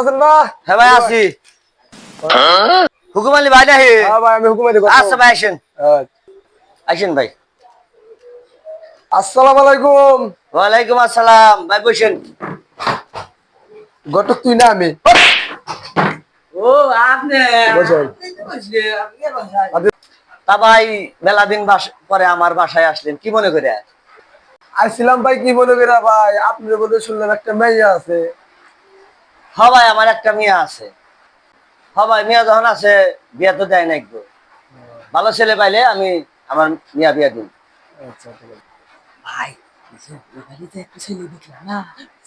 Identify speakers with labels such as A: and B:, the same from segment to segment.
A: আছেন না
B: হ্যাঁ ভাই আছি। হুকুম আলী ভাই
A: হ্যাঁ ভাই আমি হুকুমে
B: আচ্ছা ভাই আসেন। আসেন ভাই।
A: আসসালামু আলাইকুম।
B: ওয়ালাইকুম আসসালাম। ভাই বসেন।
A: ঘটক তুই না আমি।
B: ও আপনি। তা ভাই মেলা দিন বাস- পরে আমার বাসায় আসলেন কি মনে করে?
A: আইছিলাম ভাই কি মনে করা ভাই? আপনি বলে শুনলাম একটা মেয়ে আছে।
B: হ ভাই আমার একটা মেয়ে আছে। হ ভাই মেয়ে যখন আছে বিয়া তো দেয় নাই ভালো ছেলে পাইলে আমি আমার মিয়া বিয়া দিন
A: আচ্ছা ঠিক আছে
C: ভাই এই যে ওই বাড়িতে একটা ছেলে দেখলাম না।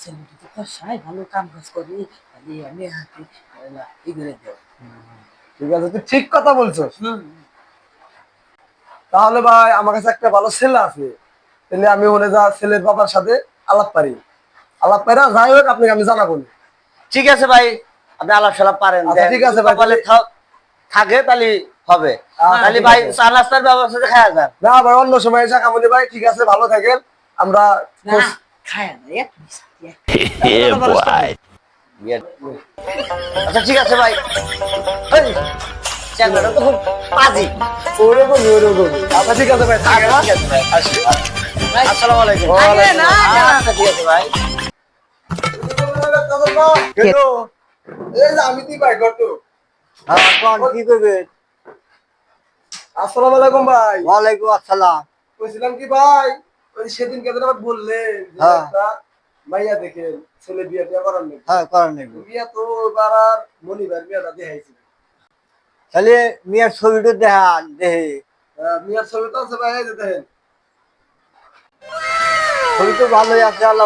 C: ছেলেটি তো কষায় ভালো কাম কাজ করে। তাহলে আমি হাতে ই দেব।
A: ঠিক আছে তুই ঠিক কথা বলছো তাহলে ভাই আমার কাছে একটা ভালো ছেলে আছে। তাহলে আমি মনে যা ছেলের বাবার সাথে আলাপ পারি। আলাপ পাইরা যাই হোক আপনাকে আমি জানাব। না।
B: ঠিক আছে ভাই আপনি আলাপ সালাপ পারেন
A: আচ্ছা, ঠিক আছে ভাই,
B: থাকে তাহলে হবে।
A: আচ্ছা,
B: তাহলে ভাই। চা নাস্তার ব্যবস্থা খাওয়া যান
A: না ভাই অন্য সময় এসে কামনি ভাই ঠিক আছে ভালো থাকেন। আমরা
C: খায়
B: বিয়ে- আচ্ছা ঠিক আছে ভাই। এই, চ্যাংড়াটা তো খুব পাজি।
A: ওরকমই ওরকমই আচ্ছা ঠিক আছে ভাই থাকেন হ্যাঁ?
B: ঠিক আছে ভাই, আসসালামু আলাইকুম। আচ্ছা ঠিক আছে ভাই।
A: যে আমি তুই ভাই ঘটক
B: কি করবে
A: আসসালামু আলাইকুম ভাই।
B: ওয়ালাইকুম আসসালাম।
A: বলছিলাম কি ভাই ওই সেদিন কেদিন আবার বললেন যে
B: হ্যাঁ।
A: একটা মাইয়া দেখেন ছেলে বিয়ে টিয়া করার নেই।
B: হ্যাঁ করেন নেই।
A: বিয়া তো এবার আর মনিবার বিয়াটা দেখাইছিল
B: তাহলে মিয়ার ছবিটা দেহে
A: মিয়ার ছবি তো আছে ভাই দেখেন।
B: ছবি তো ভালোই আছে আল্লাহ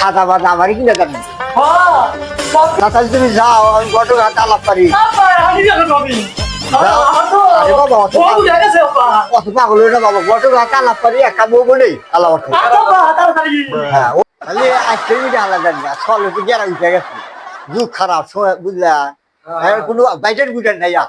B: খাতা বাতা আমারই কিনে দেন
C: হ্যাঁ
B: তুমি যাও আমি আলাপ পারি অত পাগল। হয়ে না বাবা। গটো হাত আলাপ পারি একটা বউ বলেই আলাপ অর্থ
C: বাবা তাড়াতাড়ি।
B: হ্যাঁ তাহলে আজকে আলাদা না সলে তো গেরা উঠে গেছে। যুগ খারাপ সময় বুঝলা। কোনো বাইটের বুঝেন নাই আর।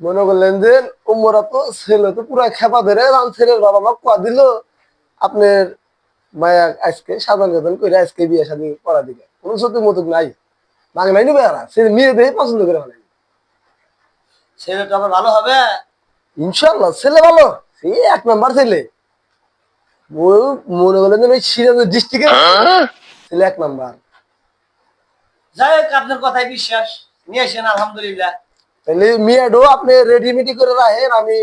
A: মনে করলেন যে উমরা তো ছেলে তো পুরা খেপা ধরে রান ছেলের বাবা মা কোয়া দিল। আপনার মায়া আজকে সাধারণ সাধারণ করে আজকে বিয়ে শাদী করা দিকে। কোনো সত্যি মতুক নাই। বাংলায় নিবে আর সে মেয়ে দেখে পছন্দ করে ফেলে
B: ছেলে তো আবার ভালো হবে?
A: ইনশাল্লাহ ছেলে ভালো। সে এক নাম্বার ছেলে। ও মনে করলেন যে সিরাজ ডিস্ট্রিক্টের ছেলে এক নাম্বার।
B: যাই হোক আপনার কথাই বিশ্বাস। নিয়ে আসেন আলহামদুলিল্লাহ।
A: তাহলে মেয়েডো আপনি রেডিমেডি করে রাখেন আমি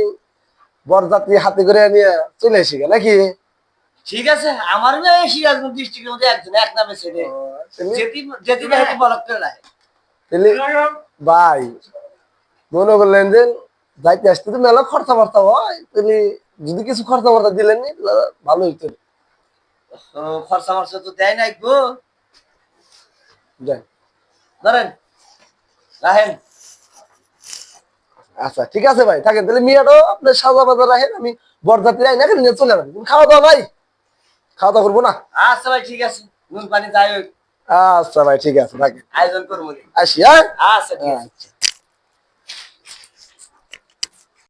A: বরযাত্রী হাতে করে নিয়ে চলে আসি গে, নাকি?
B: ঠিক আছে আমার মেয়ে সিরাজগঞ্জ ডিস্ট্রিক্টের মধ্যে একজন এক নামে ছেলে। যেটি হেতু বলক করে রাখে
A: তাহলে ভাই মনে করলেন যে যাইতে আসতে তো মেলা খরচা বর্তা হয় তাহলে যদি কিছু খরচা বর্তা দিলেন নি, ভালো হইতো।
B: খরচা মরচা তো দেয় নাই গো। ধরেন রাহেন
A: আচ্ছা ঠিক আছে ভাই থাকেন। তাহলে মিয়াটাও আপনার সাজা বাজার রাখেন আমি বরযাত্রী আই না নিয়ে চলে যাবেন খাওয়া দাওয়া ভাই? খাওয়া দাওয়া করব না?
B: আচ্ছা ভাই ঠিক আছে। নুন পানি যাই
A: আচ্ছা ভাই ঠিক আছে থাকেন।
B: আয়োজন করব।
A: আসি হ্যাঁ?
B: আচ্ছা ঠিক আছে।
A: আচ্ছা।